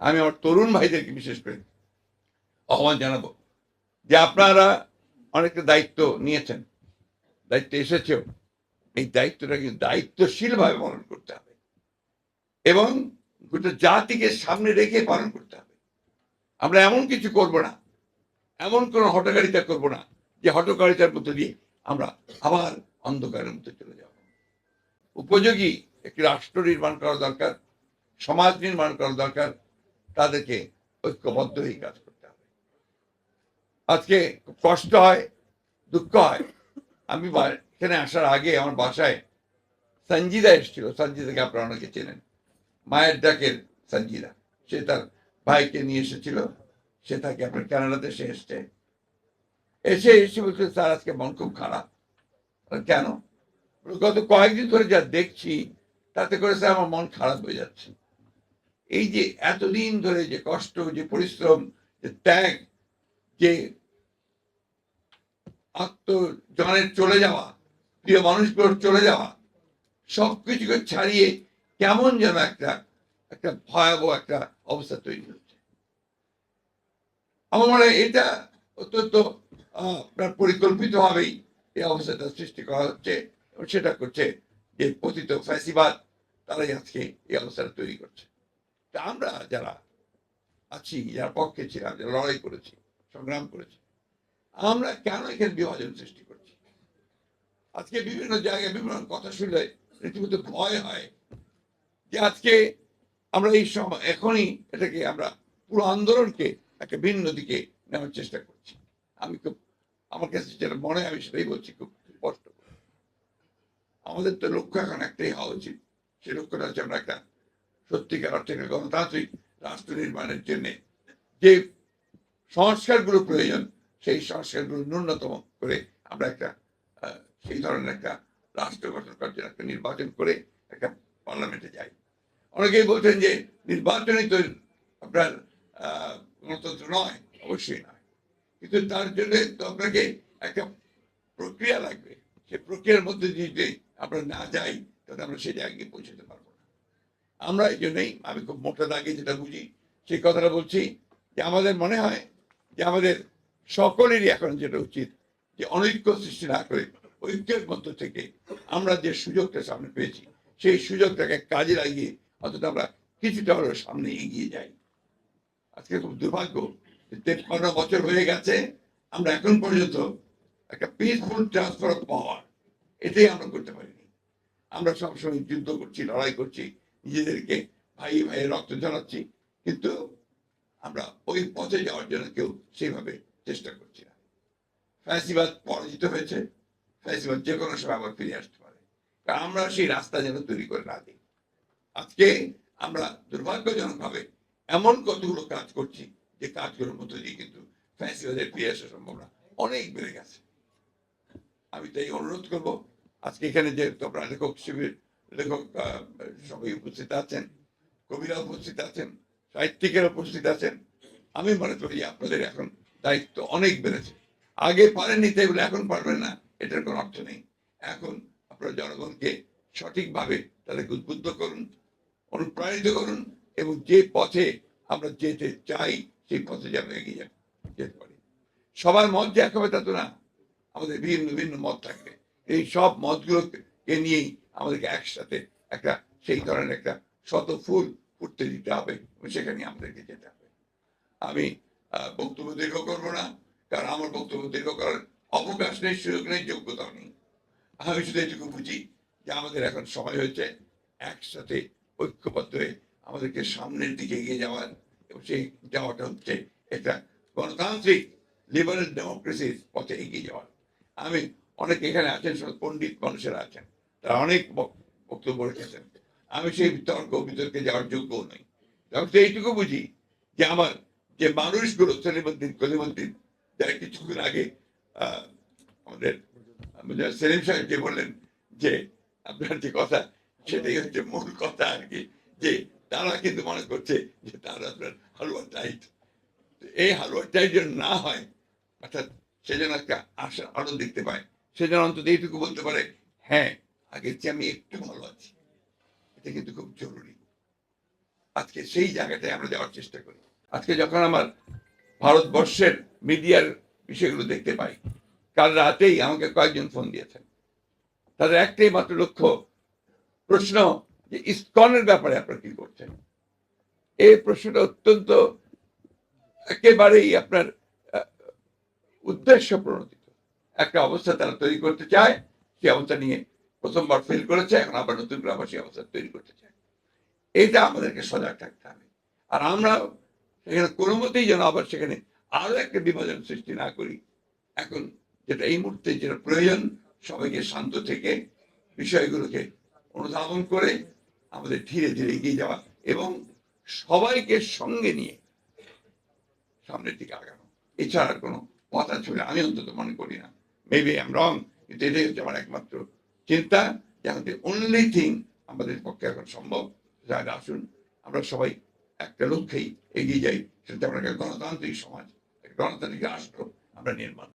আমি আমার তরুণ ভাইদেরকে বিশেষ করে আহ্বান জানাব যে আপনারা অনেকটা দায়িত্ব নিয়েছেন, দায়িত্ব এসেছেও। এই দায়িত্বটা কিন্তু দায়িত্বশীলভাবে পালন করতে হবে এবং গোটা জাতিকে সামনে রেখে পালন করতে হবে। আমরা এমন কিছু করব না, এমন কোনো হটকারিতা করব না যে হটকারিতার মধ্য দিয়ে আমরা আবার অন্ধকারের মধ্যে চলে যাব। উপযোগী একটি রাষ্ট্র নির্মাণ করা দরকার, সমাজ নির্মাণ করা দরকার তাদেরকে ঐক্যবদ্ধ হয়ে কাজ করতে হবে। আজকে কষ্ট হয়, দুঃখ হয়। আমি এখানে আসার আগে আমার বাসায় সঞ্জিদা এসেছিল। সঞ্জিদাকে আপনারা অনেকে চেনেন। মায়ের ডাকের সঞ্জিদা। সে তার ভাইকে নিয়ে এসেছিল। সে তাকে আপনার কানাডাতে সে এসছে। এসে এসে বলছে, স্যার, আজকে মন খুব খারাপ। কেন? গত কয়েকদিন ধরে যা দেখছি, তাতে করে স্যার আমার মন খারাপ হয়ে যাচ্ছে। এই যে এতদিন ধরে যে কষ্ট, যে পরিশ্রম, যে ত্যাগ, যে আত্মজনের চলে যাওয়া, প্রিয় মানুষগুলোর চলে যাওয়া সব কিছুকে ছাড়িয়ে কেমন যেন একটা একটা ভয়াবহ একটা অবস্থা তৈরি হচ্ছে। আমার মনে হয় এটা অত্যন্ত আপনার পরিকল্পিতভাবেই এই অবস্থাটা সৃষ্টি করা হচ্ছে এবং সেটা করছে যে পতিত ফ্যাসিবাদ, তারাই আজকে এই অবস্থাটা তৈরি করছে। আমরা যারা আছি, যারা পক্ষে ছিলাম, যারা লড়াই করেছি, সংগ্রাম করেছি, আমরা কেন এখানে বিভাজন সৃষ্টি করছি? আজকে বিভিন্ন জায়গায় বিভিন্ন কথা শুনলে রীতিমতো ভয় হয় যে আজকে আমরা এই সময় এখনই এটাকে আমরা পুরো আন্দোলনকে একটা ভিন্ন দিকে নেওয়ার চেষ্টা করছি। আমি খুব, আমার কাছে যেটা মনে হয়, আমি সেটাই বলছি, খুব স্পষ্ট। আমাদের তো লক্ষ্য এখন একটাই হওয়া উচিত। সেই লক্ষ্যটা হচ্ছে আমরা একটা সত্যিকার অর্থে গণতান্ত্রিক রাষ্ট্র নির্মাণের জন্য যে সংস্কারগুলো প্রয়োজন, সেই সংস্কারগুলো ন্যূনতম করে আমরা একটা সেই ধরনের একটা রাষ্ট্র গঠন করার জন্য একটা নির্বাচন করে একটা পার্লামেন্টে যাই। অনেকেই বলছেন যে নির্বাচনই তো আপনার গণতন্ত্র নয়, অবশ্যই নয়। কিন্তু তার জন্য তো আপনাকে একটা প্রক্রিয়া লাগবে। সেই প্রক্রিয়ার মধ্যে যদি আমরা না যাই, তাহলে আমরা সেই জায়গায় গিয়ে পৌঁছতে পারব আমরা এই জন্যই আমি খুব মোটা দাগে যেটা বুঝি, সেই কথাটা বলছি যে আমাদের মনে হয় যে আমাদের সকলেরই এখন যেটা উচিত যে অনৈক্য সৃষ্টি না করে ঐক্যের মধ্য থেকে আমরা যে সুযোগটা সামনে পেয়েছি, সেই সুযোগটাকে কাজে লাগিয়ে অন্তত আমরা কিছুটা হলেও সামনে এগিয়ে যাই। আজকে খুব দুর্ভাগ্য তেপ্পান্ন বছর হয়ে গেছে, আমরা এখন পর্যন্ত একটা পিসফুল ট্রান্সফার অফ পাওয়ার এটাই আমরা করতে পারিনি। আমরা সবসময় যুদ্ধ করছি, লড়াই করছি নিজেদেরকে ভাই ভাই রক্ত জ্বালাচ্ছি কিন্তু আমরা ওই পথে যাওয়ার জন্য কেউ সেইভাবে চেষ্টা করছি না। ফ্যাসিবাদ পরাজিত হয়েছে, ফ্যাসিবাদ যে কোনো সময় আবার ফিরে আসতে পারে। কারণ আমরা সেই রাস্তা যেন তৈরি করে না দিই। আজকে আমরা দুর্ভাগ্যজনকভাবে এমন কতগুলো কাজ করছি যে কাজগুলোর মধ্যে দিয়ে কিন্তু ফ্যাসিবাদের ফিরে আসার সম্ভাবনা অনেক বেড়ে গেছে। আমি তাই অনুরোধ করব, আজকে এখানে যে তোমরা লেখক শিবির লেখক সবাই উপস্থিত আছেন, কবিরা উপস্থিত আছেন, সাহিত্যিকেরা উপস্থিত আছেন। আমি মনে করি আপনাদের এখন দায়িত্ব অনেক বেড়েছে। আগে পারেননি তাই বলে এখন পারবেন না, এটার কোনো অর্থ নেই। এখন আপনারা জনগণকে সঠিকভাবে তাদেরকে উদ্বুদ্ধ করুন, অনুপ্রাণিত করুন, এবং যে পথে আমরা যেতে চাই, সেই পথে যেন এগিয়ে যা- যেতে পারি। সবার মত যে এক হবে তা তো না, আমাদের ভিন্ন ভিন্ন মত থাকবে। এই সব মতগুলোকে নিয়েই আমাদেরকে একসাথে একটা সেই ধরনের একটা শত ফুল ফুটতে দিতে হবে সেখানে আমাদেরকে যেতে হবে। আমি বক্তব্য দীর্ঘ করব না, কারণ আমার বক্তব্য দীর্ঘ করার অবকাশ নেই, সুযোগ নেই, যোগ্যতাও নেই। আমি শুধু এটুকু বুঝি যে আমাদের এখন সময় হয়েছে একসাথে ঐক্যবদ্ধ হয়ে আমাদেরকে সামনের দিকে এগিয়ে যাওয়ার, এবং সেই যাওয়াটা হচ্ছে একটা গণতান্ত্রিক লিবারেল ডেমোক্রেসির পথে এগিয়ে যাওয়ার। আমি, অনেক এখানে আছেন, সব পণ্ডিত মানুষেরা আছেন। তারা অনেক বক্তব্য রেখেছেন। আমি সেই তর্ক বিতর্কে যাওয়ার যোগ্য নই। তবে তো এইটুকু বুঝি যে আমার যে মানুষগুলো সেলিমুদ্দিন কলিমুদ্দিন যারা কিছুক্ষণ আগে আমাদের সেলিম সাহেব যে বললেন যে, আপনার যে কথা, সেটাই হচ্ছে মূল কথা আর কি, যে তারা কিন্তু মনে করছে যে তারা আপনার হালুয়া টাইট। এই হালুয়া টাইট যেন না হয়, অর্থাৎ সে যেন একটা আশা আলো দেখতে পায়, সে যেন অন্তত এইটুকু বলতে পারে হ্যাঁ আগের চেয়ে আমি একটু ভালো আছি। এটা কিন্তু খুব জরুরি। আজকে সেই জায়গাটায় আমরা যাওয়ার চেষ্টা করি। আজকে যখন আমার ভারতবর্ষের মিডিয়ার বিষয়গুলো দেখতে পাই, কাল রাতেই আমাকে কয়েকজন ফোন দিয়েছেন। তাদের একটাই মাত্র লক্ষ্য, প্রশ্ন যে ইসকনের ব্যাপারে আপনারা কি করছেন? এই প্রশ্নটা অত্যন্ত একেবারেই আপনার উদ্দেশ্য প্রণোদিত একটা অবস্থা তারা তৈরি করতে চায় সেই অবস্থা নিয়ে প্রথমবার ফেল করেছে, এখন আবার নতুন সেই অবস্থা তৈরি করতে চায়। এইটা আমাদেরকে সজাগ থাকতে হবে। আর আমরা সেখানে কোনো মতেই যেন আবার সেখানে আরও একটা বিভাজন সৃষ্টি না করি। এখন যেটা এই মুহূর্তে যেটা প্রয়োজন, সবাইকে শান্ত থেকে বিষয়গুলোকে অনুধাবন করে আমাদের ধীরে ধীরে এগিয়ে যাওয়া এবং সবাইকে সঙ্গে নিয়ে সামনের দিকে আগানো। এছাড়া কোনো পথ আছে বলে আমি অন্তত মনে করি না। মেবি আম রং কিন্তু এটাই হচ্ছে আমার একমাত্র চিন্তা, যে অনলি থিং আমাদের পক্ষে এখন সম্ভব, যারা আসুন, আমরা সবাই একটা লক্ষ্যেই এগিয়ে যাই, সেটা আমরা একটা গণতান্ত্রিক সমাজ গণতান্ত্রিক রাষ্ট্র আমরা নির্মাণ